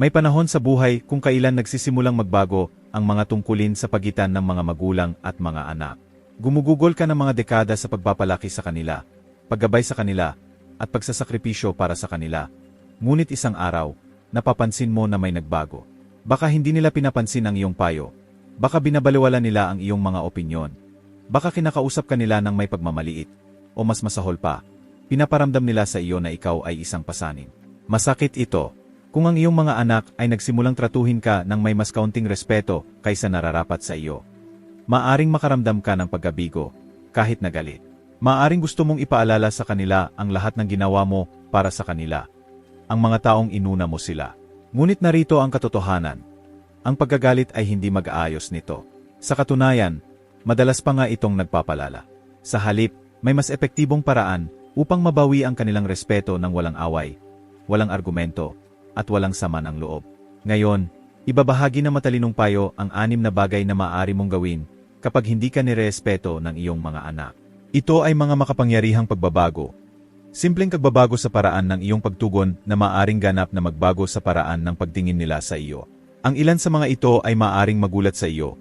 May panahon sa buhay kung kailan nagsisimulang magbago ang mga tungkulin sa pagitan ng mga magulang at mga anak. Gumugugol ka ng mga dekada sa pagpapalaki sa kanila, paggabay sa kanila, at pagsasakripisyo para sa kanila. Ngunit isang araw, napapansin mo na may nagbago. Baka hindi nila pinapansin ang iyong payo. Baka binabaliwala nila ang iyong mga opinyon. Baka kinakausap ka nila ng may pagmamaliit. O mas masahol pa, pinaparamdam nila sa iyo na ikaw ay isang pasanin. Masakit ito. Kung ang iyong mga anak ay nagsimulang tratuhin ka ng may mas kaunting respeto kaysa nararapat sa iyo. Maaring makaramdam ka ng paggabigo, kahit na galit. Maaring gusto mong ipaalala sa kanila ang lahat ng ginawa mo para sa kanila. Ang mga taong inuna mo sila. Ngunit narito ang katotohanan. Ang pagkagalit ay hindi mag-aayos nito. Sa katunayan, madalas pa nga itong nagpapalala. Sa halip, may mas epektibong paraan upang mabawi ang kanilang respeto ng walang away, walang argumento, at walang sama ng loob. Ngayon, ibabahagi na matalinong payo ang anim na bagay na maaari mong gawin kapag hindi ka nirespeto ng iyong mga anak. Ito ay mga makapangyarihang pagbabago. Simpleng kagbabago sa paraan ng iyong pagtugon na maaring ganap na magbago sa paraan ng pagtingin nila sa iyo. Ang ilan sa mga ito ay maaring magulat sa iyo.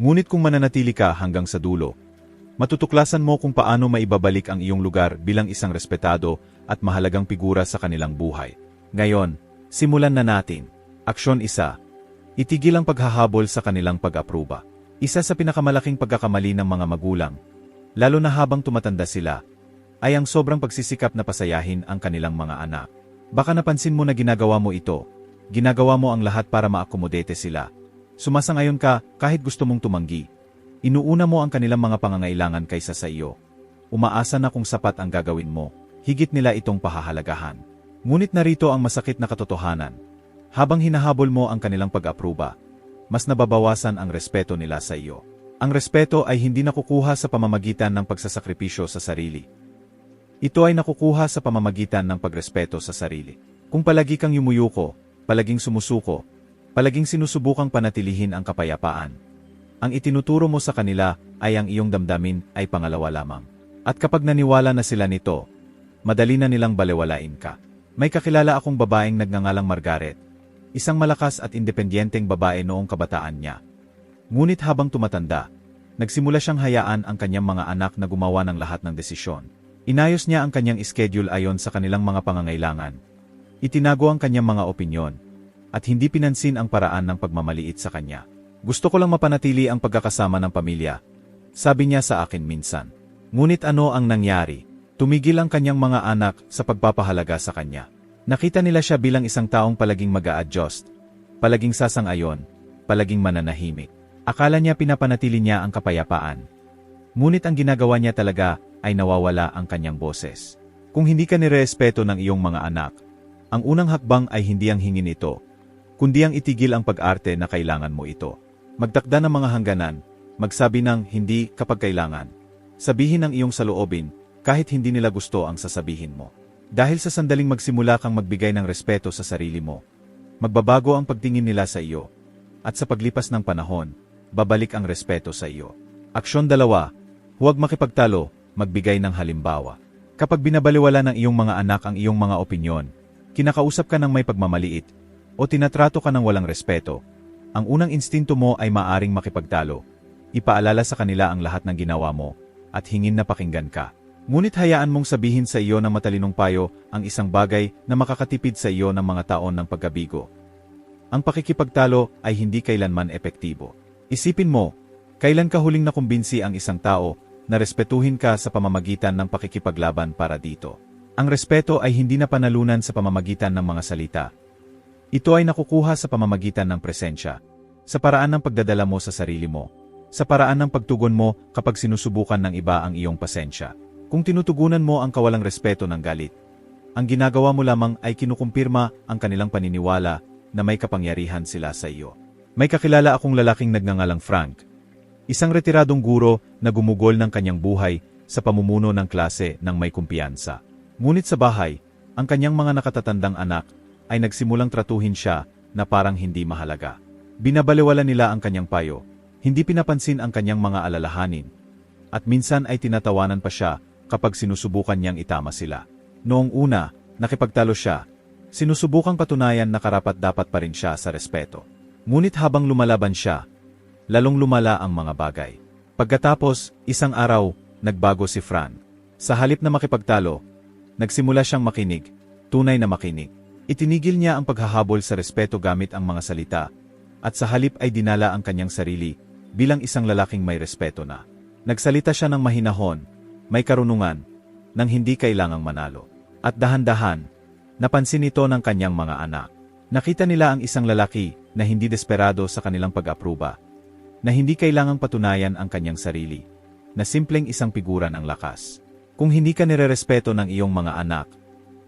Ngunit kung mananatili ka hanggang sa dulo, matutuklasan mo kung paano maibabalik ang iyong lugar bilang isang respetado at mahalagang figura sa kanilang buhay. Ngayon, simulan na natin. Aksyon isa. Itigil ang paghahabol sa kanilang pag-apruba. Isa sa pinakamalaking pagkakamali ng mga magulang, lalo na habang tumatanda sila, ay ang sobrang pagsisikap na pasayahin ang kanilang mga anak. Baka napansin mo na ginagawa mo ito, ginagawa mo ang lahat para maakomodete sila. Sumasangayon ka kahit gusto mong tumanggi. Inuuna mo ang kanilang mga pangangailangan kaysa sa iyo. Umaasa na kung sapat ang gagawin mo, higit nila itong pahahalagahan. Ngunit narito ang masakit na katotohanan. Habang hinahabol mo ang kanilang pag-apruba, mas nababawasan ang respeto nila sa iyo. Ang respeto ay hindi nakukuha sa pamamagitan ng pagsasakripisyo sa sarili. Ito ay nakukuha sa pamamagitan ng pagrespeto sa sarili. Kung palagi kang yumuyuko, palaging sumusuko, palaging sinusubukang panatilihin ang kapayapaan, ang itinuturo mo sa kanila ay ang iyong damdamin ay pangalawa lamang. At kapag naniwala na sila nito, madali na nilang balewalain ka. May kakilala akong babaeng nagngangalang Margaret. Isang malakas at independyenteng babae noong kabataan niya. Ngunit habang tumatanda, nagsimula siyang hayaan ang kanyang mga anak na gumawa ng lahat ng desisyon. Inayos niya ang kanyang schedule ayon sa kanilang mga pangangailangan. Itinago ang kanyang mga opinyon, at hindi pinansin ang paraan ng pagmamaliit sa kanya. Gusto ko lang mapanatili ang pagkakasama ng pamilya. Sabi niya sa akin minsan. Ngunit ano ang nangyari? Tumigil ang kanyang mga anak sa pagpapahalaga sa kanya. Nakita nila siya bilang isang taong palaging mag adjust palaging sasang-ayon, palaging mananahimik. Akala niya pinapanatili niya ang kapayapaan. Ngunit ang ginagawa niya talaga ay nawawala ang kanyang boses. Kung hindi ka nirespeto ng iyong mga anak, ang unang hakbang ay hindi ang hingin ito, kundi ang itigil ang pag-arte na kailangan mo ito. Magtakda ng mga hangganan, magsabi ng hindi kapag kailangan. Sabihin ang iyong saloobin, kahit hindi nila gusto ang sasabihin mo. Dahil sa sandaling magsimula kang magbigay ng respeto sa sarili mo, magbabago ang pagtingin nila sa iyo. At sa paglipas ng panahon, babalik ang respeto sa iyo. Aksyon dalawa, huwag makipagtalo, magbigay ng halimbawa. Kapag binabaliwala ng iyong mga anak ang iyong mga opinyon, kinakausap ka ng may pagmamaliit, o tinatrato ka ng walang respeto, ang unang instinto mo ay maaring makipagtalo. Ipaalala sa kanila ang lahat ng ginawa mo, at hingin na pakinggan ka. Ngunit hayaan mong sabihin sa iyo ng matalinong payo ang isang bagay na makakatipid sa iyo ng mga taon ng pagkabigo. Ang pakikipagtalo ay hindi kailanman epektibo. Isipin mo, kailan ka huling nakumbinsi ang isang tao na respetuhin ka sa pamamagitan ng pakikipaglaban para dito. Ang respeto ay hindi na panalunan sa pamamagitan ng mga salita. Ito ay nakukuha sa pamamagitan ng presensya, sa paraan ng pagdadala mo sa sarili mo, sa paraan ng pagtugon mo kapag sinusubukan ng iba ang iyong pasensya. Kung tinutugunan mo ang kawalang respeto ng galit, ang ginagawa mo lamang ay kinukumpirma ang kanilang paniniwala na may kapangyarihan sila sa iyo. May kakilala akong lalaking nagngangalang Frank. Isang retiradong guro na gumugol ng kanyang buhay sa pamumuno ng klase ng may kumpiyansa. Ngunit sa bahay, ang kanyang mga nakatatandang anak ay nagsimulang tratuhin siya na parang hindi mahalaga. Binabaliwala nila ang kanyang payo, hindi pinapansin ang kanyang mga alalahanin, at minsan ay tinatawanan pa siya kapag sinusubukan niyang itama sila. Noong una, nakipagtalo siya, Sinusubukang patunayan na karapat dapat pa rin siya sa respeto. Ngunit habang lumalaban siya, lalong lumala ang mga bagay. Pagkatapos, isang araw, nagbago si Fran. Sa halip na makipagtalo, nagsimula siyang makinig, tunay na makinig. Itinigil niya ang paghahabol sa respeto gamit ang mga salita, at sa halip ay dinala ang kanyang sarili bilang isang lalaking may respeto na. Nagsalita siya ng mahinahon, may karunungan, nang hindi kailangang manalo. At dahan-dahan, napansin ito ng kanyang mga anak. Nakita nila ang isang lalaki na hindi desperado sa kanilang pag-apruba, na hindi kailangang patunayan ang kanyang sarili, na simpleng isang piguran ang lakas. Kung hindi ka nirerespeto ng iyong mga anak,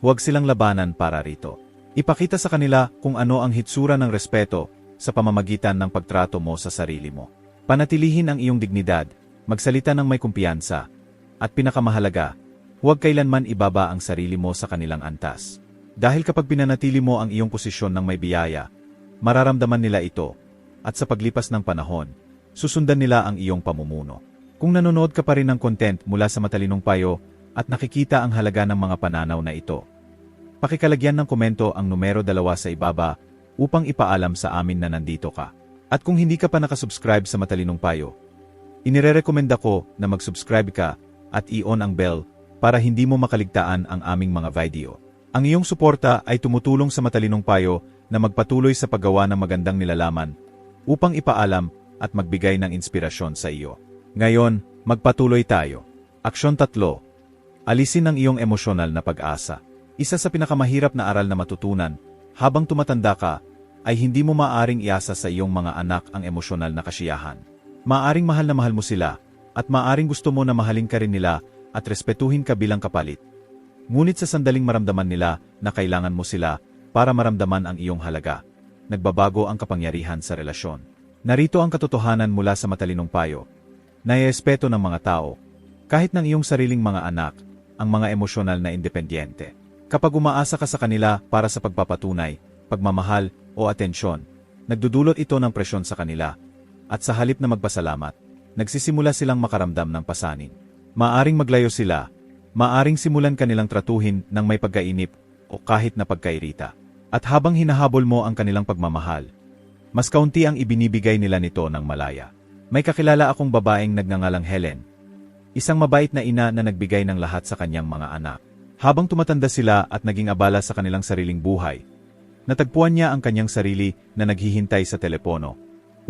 huwag silang labanan para rito. Ipakita sa kanila kung ano ang hitsura ng respeto sa pamamagitan ng pagtrato mo sa sarili mo. Panatilihin ang iyong dignidad, magsalita ng may kumpiyansa, at pinakamahalaga, huwag kailanman ibaba ang sarili mo sa kanilang antas. Dahil kapag pinanatili mo ang iyong posisyon ng may biyaya, mararamdaman nila ito, at sa paglipas ng panahon, susundan nila ang iyong pamumuno. Kung nanonood ka pa rin ng content mula sa matalinong payo at nakikita ang halaga ng mga pananaw na ito, pakikalagyan ng komento ang numero dalawa sa ibaba upang ipaalam sa amin na nandito ka. At kung hindi ka pa nakasubscribe sa Matalinong Payo, inirerekomenda ko na mag-subscribe ka at i-on ang bell para hindi mo makaligtaan ang aming mga video. Ang iyong suporta ay tumutulong sa Matalinong Payo na magpatuloy sa paggawa ng magandang nilalaman upang ipaalam at magbigay ng inspirasyon sa iyo. Ngayon, magpatuloy tayo. Aksyon tatlo. Alisin ang iyong emosyonal na pag-asa. Isa sa pinakamahirap na aral na matutunan habang tumatanda ka, ay hindi mo maaring iasa sa iyong mga anak ang emosyonal na kasiyahan. Maaring mahal na mahal mo sila, at maaring gusto mo na mahalin ka rin nila at respetuhin ka bilang kapalit. Ngunit sa sandaling maramdaman nila na kailangan mo sila para maramdaman ang iyong halaga, nagbabago ang kapangyarihan sa relasyon. Narito ang katotohanan mula sa matalinong payo. Naiespeto ng mga tao, kahit ng iyong sariling mga anak, ang mga emosyonal na independyente. Kapag umaasa ka sa kanila para sa pagpapatunay, pagmamahal o atensyon, nagdudulot ito ng presyon sa kanila. At sa halip na magpasalamat, nagsisimula silang makaramdam ng pasanin. Maaring maglayo sila, maaring simulan kanilang tratuhin ng may pagkainip o kahit na pagkairita. At habang hinahabol mo ang kanilang pagmamahal, mas kaunti ang ibinibigay nila nito ng malaya. May kakilala akong babaeng nagngangalang Helen, isang mabait na ina na nagbigay ng lahat sa kanyang mga anak. Habang tumatanda sila at naging abala sa kanilang sariling buhay, natagpuan niya ang kanyang sarili na naghihintay sa telepono.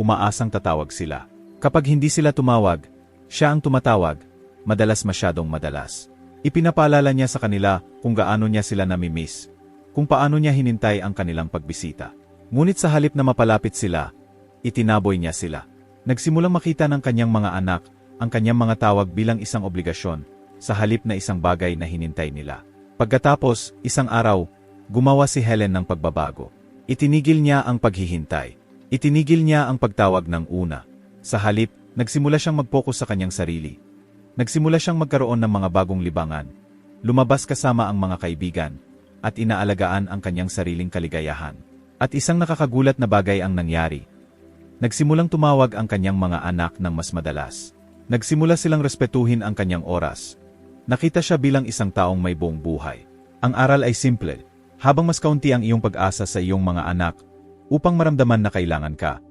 Umaasang tatawag sila. Kapag hindi sila tumawag, siya ang tumatawag, madalas masyadong madalas. Ipinapaalala niya sa kanila kung gaano niya sila namimiss, kung paano niya hinintay ang kanilang pagbisita. Ngunit sa halip na mapalapit sila, itinaboy niya sila. Nagsimulang makita ng kanyang mga anak ang kanyang mga tawag bilang isang obligasyon sa halip na isang bagay na hinintay nila. Pagkatapos, isang araw, gumawa si Helen ng pagbabago. Itinigil niya ang paghihintay. Itinigil niya ang pagtawag ng una. Sa halip, nagsimula siyang mag-focus sa kanyang sarili. Nagsimula siyang magkaroon ng mga bagong libangan. Lumabas kasama ang mga kaibigan, at inaalagaan ang kanyang sariling kaligayahan. At isang nakakagulat na bagay ang nangyari. Nagsimulang tumawag ang kanyang mga anak ng mas madalas. Nagsimula silang respetuhin ang kanyang oras. Nakita siya bilang isang taong may buong buhay. Ang aral ay simple. Habang mas kaunti ang iyong pag-asa sa iyong mga anak, upang maramdaman na kailangan ka,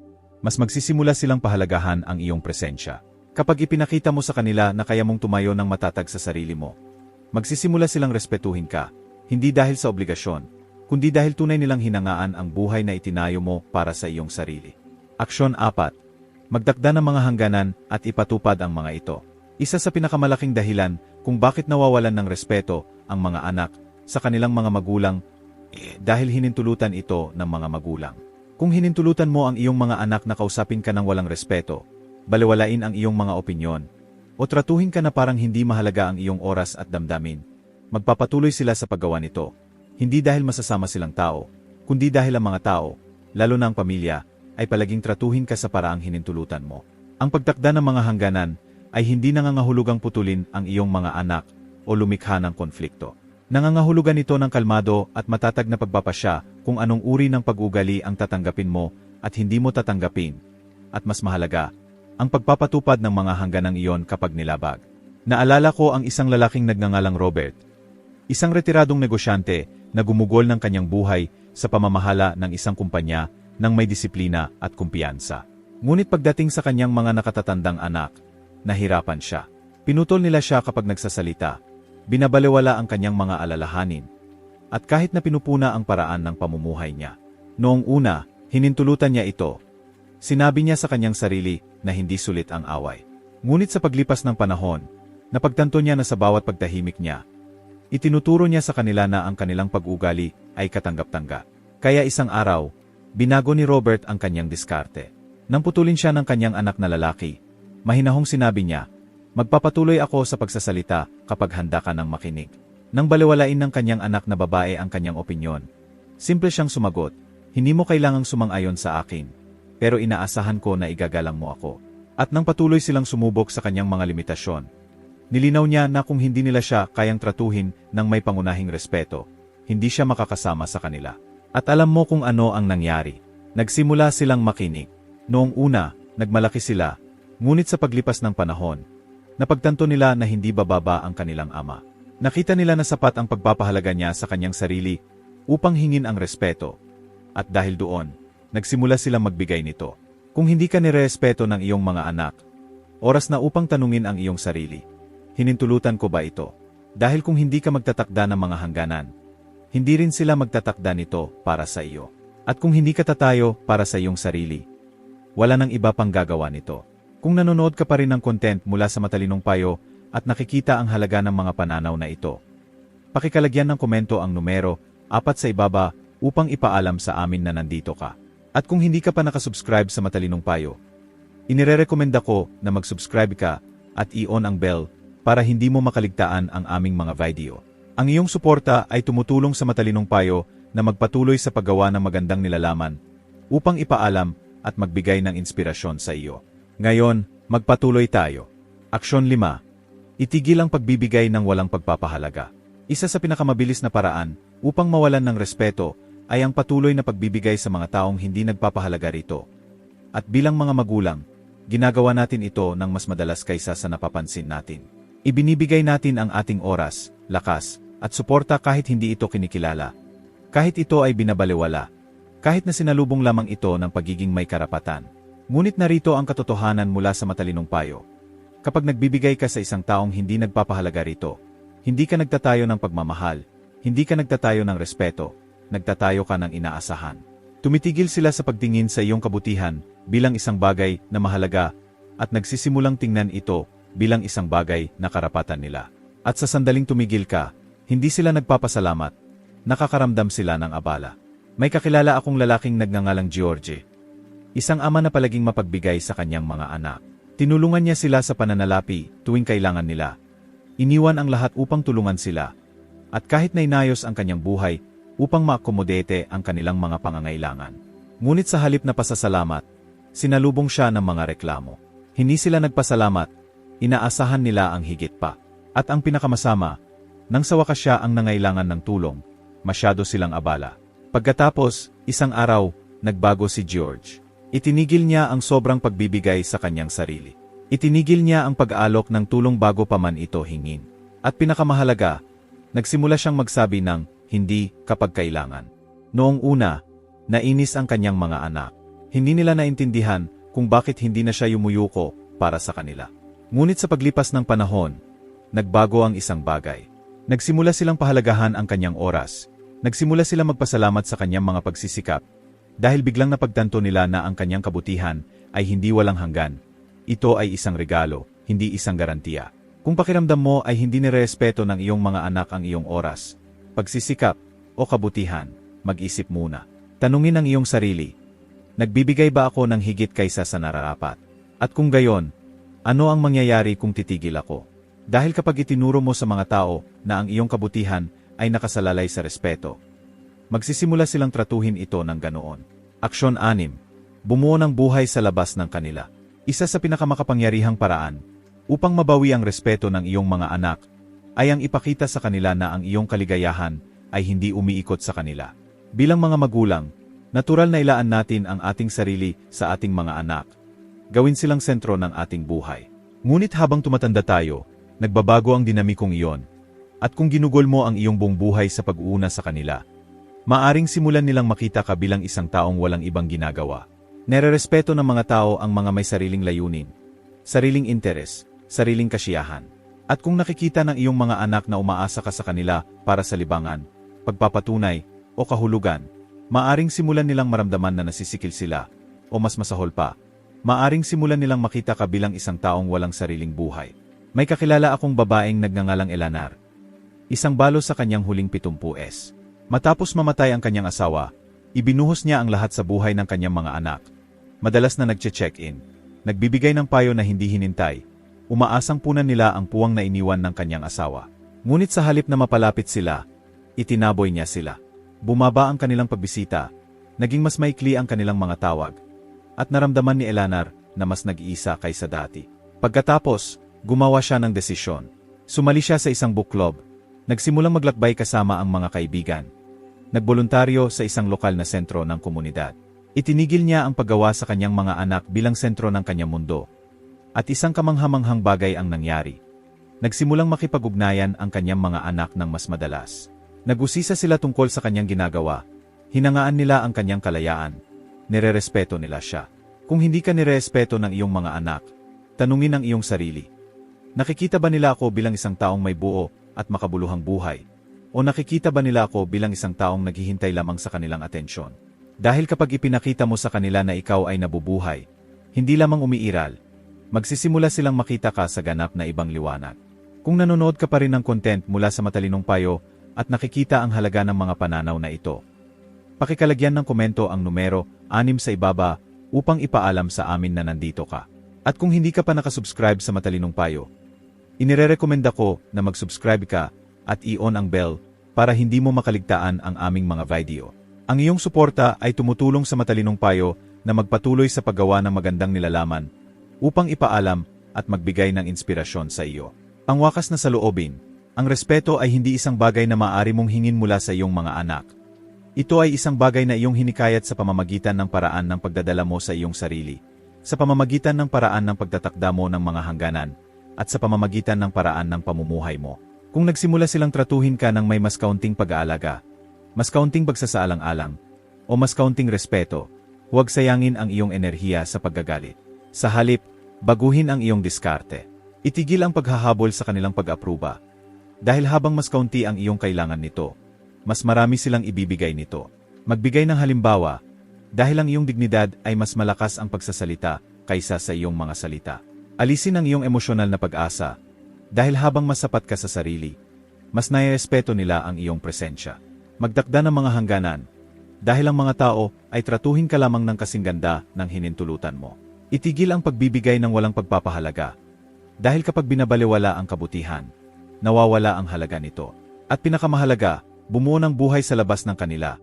mas magsisimula silang pahalagahan ang iyong presensya. Kapag ipinakita mo sa kanila na kaya mong tumayo ng matatag sa sarili mo, magsisimula silang respetuhin ka, hindi dahil sa obligasyon, kundi dahil tunay nilang hinangaan ang buhay na itinayo mo para sa iyong sarili. Aksyon 4. Magdakda ng mga hangganan at ipatupad ang mga ito. Isa sa pinakamalaking dahilan kung bakit nawawalan ng respeto ang mga anak sa kanilang mga magulang eh, dahil hinintulutan ito ng mga magulang. Kung hinintulutan mo ang iyong mga anak na kausapin ka ng walang respeto, baliwalain ang iyong mga opinyon, o tratuhin ka na parang hindi mahalaga ang iyong oras at damdamin, magpapatuloy sila sa paggawa nito. Hindi dahil masasama silang tao, kundi dahil ang mga tao, lalo na ang pamilya, ay palaging tratuhin ka sa paraang hinintulutan mo. Ang pagtakda ng mga hangganan ay hindi nangangahulugang putulin ang iyong mga anak o lumikha ng konflikto. Nangangahulugan ito ng kalmado at matatag na pagpapasya kung anong uri ng pag-ugali ang tatanggapin mo at hindi mo tatanggapin. At mas mahalaga, ang pagpapatupad ng mga hangganang iyon kapag nilabag. Naalala ko ang isang lalaking nagngangalang Robert. Isang retiradong negosyante na gumugol ng kanyang buhay sa pamamahala ng isang kumpanya ng may disiplina at kumpiyansa. Ngunit pagdating sa kanyang mga nakatatandang anak, nahirapan siya. Pinutol nila siya kapag nagsasalita, binabalewala ang kanyang mga alalahanin, at kahit na pinupuna ang paraan ng pamumuhay niya. Noong una, hinintulutan niya ito. Sinabi niya sa kanyang sarili na hindi sulit ang away. Ngunit sa paglipas ng panahon, napagtanto niya na sa bawat pagtahimik niya, itinuturo niya sa kanila na ang kanilang pag-ugali ay katanggap-tangga. Kaya isang araw, binago ni Robert ang kanyang diskarte. Nang putulin siya ng kanyang anak na lalaki, mahinahong sinabi niya, Magpapatuloy ako sa pagsasalita kapag handa ka ng makinig. Nang baliwalain ng kanyang anak na babae ang kanyang opinyon, simple siyang sumagot, Hindi mo kailangang sumang-ayon sa akin, pero inaasahan ko na igagalang mo ako. At nang patuloy silang sumubok sa kanyang mga limitasyon, nilinaw niya na kung hindi nila siya kayang tratuhin ng may pangunahing respeto, hindi siya makakasama sa kanila. At alam mo kung ano ang nangyari. Nagsimula silang makinig. Noong una, nagmalaki sila, ngunit sa paglipas ng panahon, napagtanto nila na hindi bababa ang kanilang ama. Nakita nila na sapat ang pagpapahalaga niya sa kanyang sarili upang hingin ang respeto. At dahil doon, nagsimula silang magbigay nito. Kung hindi ka nirespeto ng iyong mga anak, oras na upang tanungin ang iyong sarili. Hinintulutan ko ba ito? Dahil kung hindi ka magtatakda ng mga hangganan, hindi rin sila magtatakda nito para sa iyo. At kung hindi ka tatayo para sa iyong sarili, wala nang iba pang gagawa nito. Kung nanonood ka pa rin ng content mula sa Matalinong Payo at nakikita ang halaga ng mga pananaw na ito, pakikalagyan ng komento ang numero, apat sa ibaba, upang ipaalam sa amin na nandito ka. At kung hindi ka pa nakasubscribe sa Matalinong Payo, inirerekomenda ko na mag-subscribe ka at i-on ang bell para hindi mo makaligtaan ang aming mga video. Ang iyong suporta ay tumutulong sa Matalinong Payo na magpatuloy sa paggawa ng magandang nilalaman upang ipaalam at magbigay ng inspirasyon sa iyo. Ngayon, magpatuloy tayo. Aksyon 5. Itigil ang pagbibigay ng walang pagpapahalaga. Isa sa pinakamabilis na paraan upang mawalan ng respeto ay ang patuloy na pagbibigay sa mga taong hindi nagpapahalaga rito. At bilang mga magulang, ginagawa natin ito ng mas madalas kaysa sa napapansin natin. Ibinibigay natin ang ating oras, lakas, at suporta kahit hindi ito kinikilala. Kahit ito ay binabaliwala. Kahit na sinalubong lamang ito ng pagiging may karapatan. Ngunit narito ang katotohanan mula sa matalinong payo. Kapag nagbibigay ka sa isang taong hindi nagpapahalaga rito, hindi ka nagtatayo ng pagmamahal, hindi ka nagtatayo ng respeto, nagtatayo ka ng inaasahan. Tumitigil sila sa pagtingin sa iyong kabutihan bilang isang bagay na mahalaga at nagsisimulang tingnan ito bilang isang bagay na karapatan nila. At sa sandaling tumigil ka, hindi sila nagpapasalamat, nakakaramdam sila ng abala. May kakilala akong lalaking nagngangalang George. Isang ama na palaging mapagbigay sa kanyang mga anak. Tinulungan niya sila sa pananalapi tuwing kailangan nila. Iniwan ang lahat upang tulungan sila. At kahit na inayos ang kanyang buhay, upang maakomodete ang kanilang mga pangangailangan. Ngunit sa halip na pasasalamat, sinalubong siya ng mga reklamo. Hindi sila nagpasalamat, inaasahan nila ang higit pa. At ang pinakamasama, nang sa wakas siya ang nangailangan ng tulong, masyado silang abala. Pagkatapos, isang araw, nagbago si George. Itinigil niya ang sobrang pagbibigay sa kanyang sarili. Itinigil niya ang pag-aalok ng tulong bago pa man ito hingin. At pinakamahalaga, nagsimula siyang magsabi ng, hindi kapag kailangan. Noong una, nainis ang kanyang mga anak. Hindi nila naintindihan kung bakit hindi na siya yumuyuko para sa kanila. Ngunit sa paglipas ng panahon, nagbago ang isang bagay. Nagsimula silang pahalagahan ang kanyang oras. Nagsimula silang magpasalamat sa kanyang mga pagsisikap. Dahil biglang napagtanto nila na ang kanyang kabutihan ay hindi walang hanggan. Ito ay isang regalo, hindi isang garantiya. Kung pakiramdam mo ay hindi nirespeto ng iyong mga anak ang iyong oras, pagsisikap, o kabutihan, mag-isip muna. Tanungin ang iyong sarili, nagbibigay ba ako ng higit kaysa sa nararapat? At kung gayon, ano ang mangyayari kung titigil ako? Dahil kapag itinuro mo sa mga tao na ang iyong kabutihan ay nakasalalay sa respeto, magsisimula silang tratuhin ito ng ganoon. Aksyon 6. Bumuo ng buhay sa labas ng kanila. Isa sa pinakamakapangyarihang paraan upang mabawi ang respeto ng iyong mga anak ay ang ipakita sa kanila na ang iyong kaligayahan ay hindi umiikot sa kanila. Bilang mga magulang, natural na ilaan natin ang ating sarili sa ating mga anak. Gawin silang sentro ng ating buhay. Ngunit habang tumatanda tayo, Nagbabago ang dinamikong iyon. At kung ginugol mo ang iyong buong buhay sa pag-uuna sa kanila, maaring simulan nilang makita ka bilang isang taong walang ibang ginagawa. Nererespeto ng mga tao ang mga may sariling layunin, sariling interes, sariling kasiyahan. At kung nakikita ng iyong mga anak na umaasa ka sa kanila para sa libangan, pagpapatunay, o kahulugan, maaring simulan nilang maramdaman na nasisikil sila, o mas masahol pa, maaring simulan nilang makita ka bilang isang taong walang sariling buhay. May kakilala akong babaeng nagngangalang Elanar. Isang balo sa kanyang huling 70s. Matapos mamatay ang kanyang asawa, ibinuhos niya ang lahat sa buhay ng kanyang mga anak. Madalas na nagche-check-in, nagbibigay ng payo na hindi hinintay, umaasang punan nila ang puwang na iniwan ng kanyang asawa. Ngunit sa halip na mapalapit sila, itinaboy niya sila. Bumaba ang kanilang pagbisita, naging mas maikli ang kanilang mga tawag, at naramdaman ni Elanar na mas nag-iisa kaysa dati. Pagkatapos, gumawa siya ng desisyon. Sumali siya sa isang book club, nagsimulang maglakbay kasama ang mga kaibigan. Nagboluntaryo sa isang lokal na sentro ng komunidad. Itinigil niya ang paggawa sa kanyang mga anak bilang sentro ng kanyang mundo. At isang kamanghamanghang bagay ang nangyari. Nagsimulang makipag-ugnayan ang kanyang mga anak ng mas madalas. Nag-usisa sila tungkol sa kanyang ginagawa. Hinangaan nila ang kanyang kalayaan. Nirerespeto nila siya. Kung hindi ka nirerespeto ng iyong mga anak, tanungin ang iyong sarili. Nakikita ba nila ako bilang isang taong may buo at makabuluhang buhay? O nakikita ba nila ako bilang isang taong naghihintay lamang sa kanilang atensyon? Dahil kapag ipinakita mo sa kanila na ikaw ay nabubuhay, hindi lamang umiiral, magsisimula silang makita ka sa ganap na ibang liwanag. Kung nanonood ka pa rin ng content mula sa matalinong payo at nakikita ang halaga ng mga pananaw na ito, pakikalagyan ng komento ang numero 6 sa ibaba upang ipaalam sa amin na nandito ka. At kung hindi ka pa nakasubscribe sa Matalinong Payo, inirerekomenda ko na mag-subscribe ka at i-on ang bell para hindi mo makaligtaan ang aming mga video. Ang iyong suporta ay tumutulong sa Matalinong Payo na magpatuloy sa paggawa ng magandang nilalaman upang ipaalam at magbigay ng inspirasyon sa iyo. Ang wakas na saloobin, ang respeto ay hindi isang bagay na maaari mong hingin mula sa iyong mga anak. Ito ay isang bagay na iyong hinikayat sa pamamagitan ng paraan ng pagdadala mo sa iyong sarili, sa pamamagitan ng paraan ng pagtatakda mo ng mga hangganan, at sa pamamagitan ng paraan ng pamumuhay mo. Kung nagsimula silang tratuhin ka ng may mas kaunting pag-aalaga, mas kaunting pagsasaalang-alang, o mas kaunting respeto, huwag sayangin ang iyong enerhiya sa paggagalit. Sa halip, baguhin ang iyong diskarte. Itigil ang paghahabol sa kanilang pag-apruba. Dahil habang mas kaunti ang iyong kailangan nito, mas marami silang ibibigay nito. Magbigay ng halimbawa, dahil ang iyong dignidad ay mas malakas ang pagsasalita kaysa sa iyong mga salita. Alisin ang iyong emosyonal na pag-asa, dahil habang mas sapat ka sa sarili, mas nairespeto nila ang iyong presensya. Magdakda ng mga hangganan, dahil ang mga tao ay tratuhin ka lamang ng kasing ganda ng hinintulutan mo. Itigil ang pagbibigay ng walang pagpapahalaga, dahil kapag binabaliwala ang kabutihan, nawawala ang halaga nito. At pinakamahalaga, bumuo ng buhay sa labas ng kanila.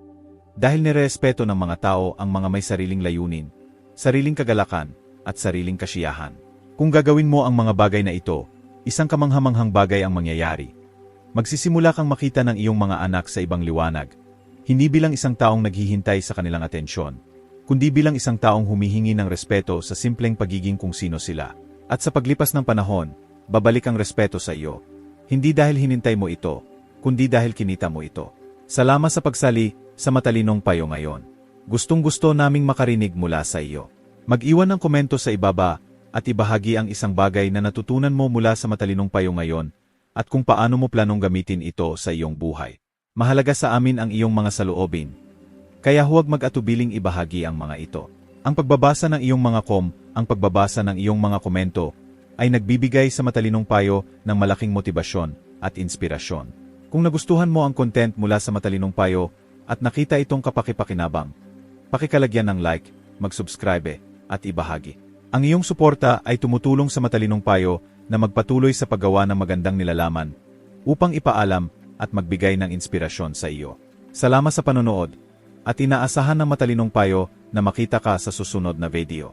Dahil nirespeto ng mga tao ang mga may sariling layunin, sariling kagalakan, at sariling kasiyahan. Kung gagawin mo ang mga bagay na ito, isang kamanghamanghang bagay ang mangyayari. Magsisimula kang makita ng iyong mga anak sa ibang liwanag, hindi bilang isang taong naghihintay sa kanilang atensyon, kundi bilang isang taong humihingi ng respeto sa simpleng pagiging kung sino sila. At sa paglipas ng panahon, babalik ang respeto sa iyo. Hindi dahil hinintay mo ito, kundi dahil kinita mo ito. Salamat sa pagsali sa matalinong payo ngayon. Gustong gusto naming makarinig mula sa iyo. Mag-iwan ng komento sa ibaba at ibahagi ang isang bagay na natutunan mo mula sa matalinong payo ngayon at kung paano mo planong gamitin ito sa iyong buhay. Mahalaga sa amin ang iyong mga saloobin. Kaya huwag mag-atubiling ibahagi ang mga ito. Ang pagbabasa ng iyong mga kom, ang pagbabasa ng iyong mga komento, ay nagbibigay sa matalinong payo ng malaking motibasyon at inspirasyon. Kung nagustuhan mo ang content mula sa Matalinong Payo at nakita itong kapakipakinabang, pakikalagyan ng like, mag-subscribe at ibahagi. Ang iyong suporta ay tumutulong sa Matalinong Payo na magpatuloy sa paggawa ng magandang nilalaman upang ipaalam at magbigay ng inspirasyon sa iyo. Salamat sa panonood at inaasahan ng Matalinong Payo na makita ka sa susunod na video.